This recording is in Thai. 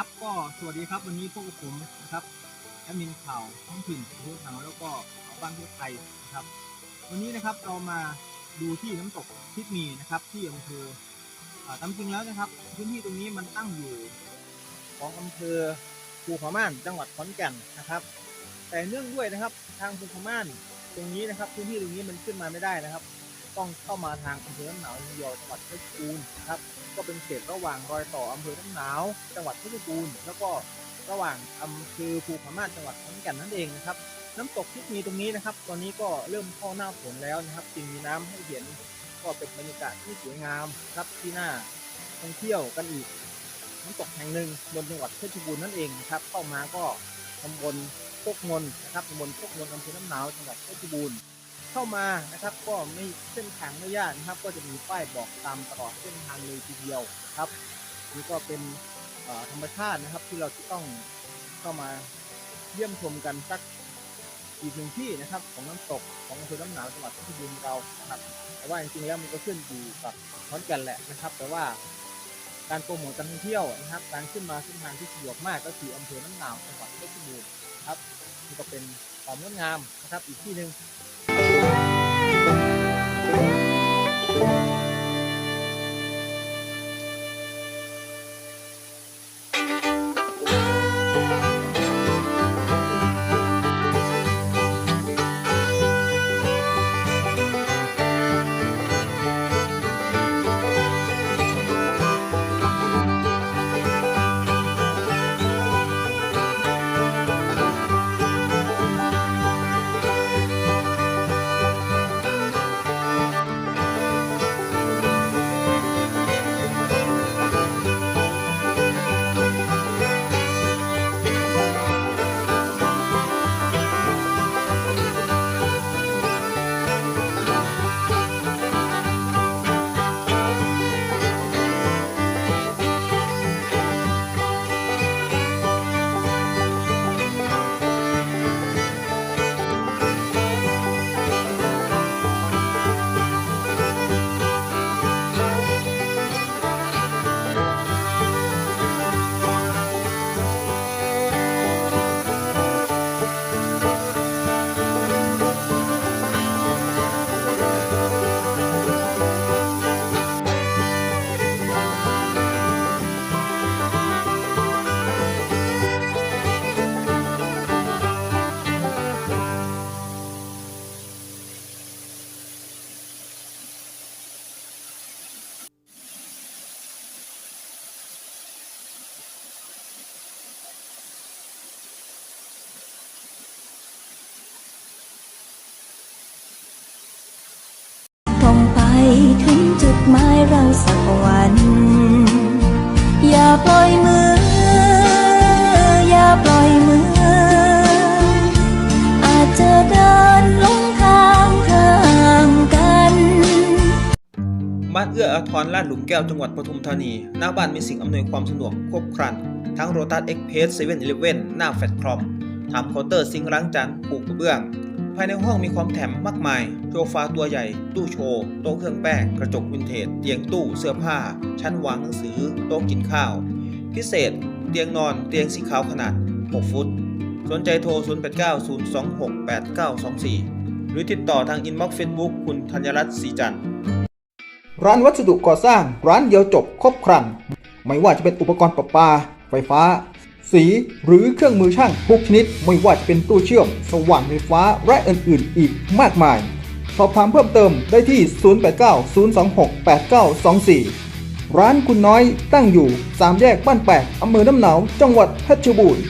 ครับก็สวัสดีครับวันนี้พวกผมนะครับแอดมินข่าวท้องถิ่นทุกทางแล้วก็ข่าวบ้านทั่วไทยนะครับ วันนี้นะครับเรามาดูที่น้ำตกทิดมีนะครับ ที่อำเภอตามจริงแล้วนะครับ พื้นที่ตรงนี้มันตั้งอยู่ของอำเภอภูผาม่านจังหวัดขอนแก่นนะครับ แต่เนื่องด้วยนะครับทางภูผาม่านตรงนี้นะครับ พื้นที่ตรงนี้มันขึ้นมาไม่ได้นะครับ ต้องเข้ามาทางอำเภอน้ำหนาวเดียวจังหวัดเพชรบูรณ์ครับก็เป็นเขตระหว่างรอยต่ออำเภอน้ำหนาว จังหวัดเพชรบูรณ์แล้วก็ระหว่างอำเภอภูผาม่านจังหวัดขอนแก่นนั่นเองนะครับ น้ำตกที่มีตรงนี้นะครับ ตอนนี้ก็เริ่มเข้าหน้าฝนแล้วนะครับจึงมีน้ำให้เห็นก็เป็นบรรยากาศที่สวยงามครับที่น่าท่องเที่ยวกันอีกน้ำตกแห่งหนึ่งบนจังหวัดเพชรบูรณ์นั่นเองครับ เข้ามาก็ตำบลโคกนนนะครับตำบลโคกนนอำเภอน้ำหนาวจังหวัดเพชรบูรณ์ เข้ามานะครับ ก็ไม่เส้นทางไม่ยากนะครับ ก็จะมีป้ายบอกตามตลอดเส้นทางเลยทีเดียวครับนี่ก็เป็นธรรมชาตินะครับที่เราจะต้องเข้ามาเยี่ยมชมกันสักอีกหนึ่งที่นะครับ ของน้ำตกของอำเภอน้ำหนาวจังหวัดพชรบูรณ์เรานะครับ แต่ว่าจริงๆแล้วมันก็ขึ้นอยู่กับขอนแก่นแหละนะครับ แต่ว่าการโปรโมทการท่องเที่ยวนะครับ การขึ้นมาเส้นทางที่สะดวกมากก็คืออำเภอน้ำหนาวจังหวัดเพชรบูรณ์ครับนี่ก็เป็นความงดงามนะครับอีกที่หนึ่ง สักวัน อย่าปล่อยมือ อย่าปล่อยมือ อาจจะเดินลงทางข้างกัน บ้านเอื้ออาทรลาดหลุมแก้วจังหวัดปทุมธานี หน้าบ้านมีสิ่งอำนวยความสะดวกครบครัน ทั้งโรตัสเอ็กเพสเซเว่นอีเลฟเว่นหน้าแฟลตครอมทำเคาน์เตอร์ซิงค์ล้างจานปลูกกระเบื้อง ภายในห้องมีความแถมมากมาย โซฟาตัวใหญ่ ตู้โชว์ โต๊ะเครื่องแป้ง กระจกวินเทจ เตียงตู้ เสื้อผ้า ชั้นวางหนังสือ โต๊ะกินข้าว พิเศษ เตียงนอน เตียงสีขาวขนาด 6 ฟุต สนใจโทร 0890268924 หรือติดต่อทางอินบ็อกซ์เฟซบุ๊กคุณธัญรัตน์ศรีจันทร์ ร้านวัสดุก่อสร้าง ร้านเดียวจบ ครบครัน ไม่ว่าจะเป็นอุปกรณ์ประปา ไฟฟ้า สีหรือเครื่องมือช่างทุกชนิดไม่ว่าจะเป็นตู้เชื่อม สว่านไฟฟ้าและอื่นๆ อีกมากมาย สอบถามเพิ่มเติมได้ที่ 0890268924 ร้านคุณน้อยตั้งอยู่3แยกบ้านแปดอำเภอน้ำหนาว จังหวัดเพชรบูรณ์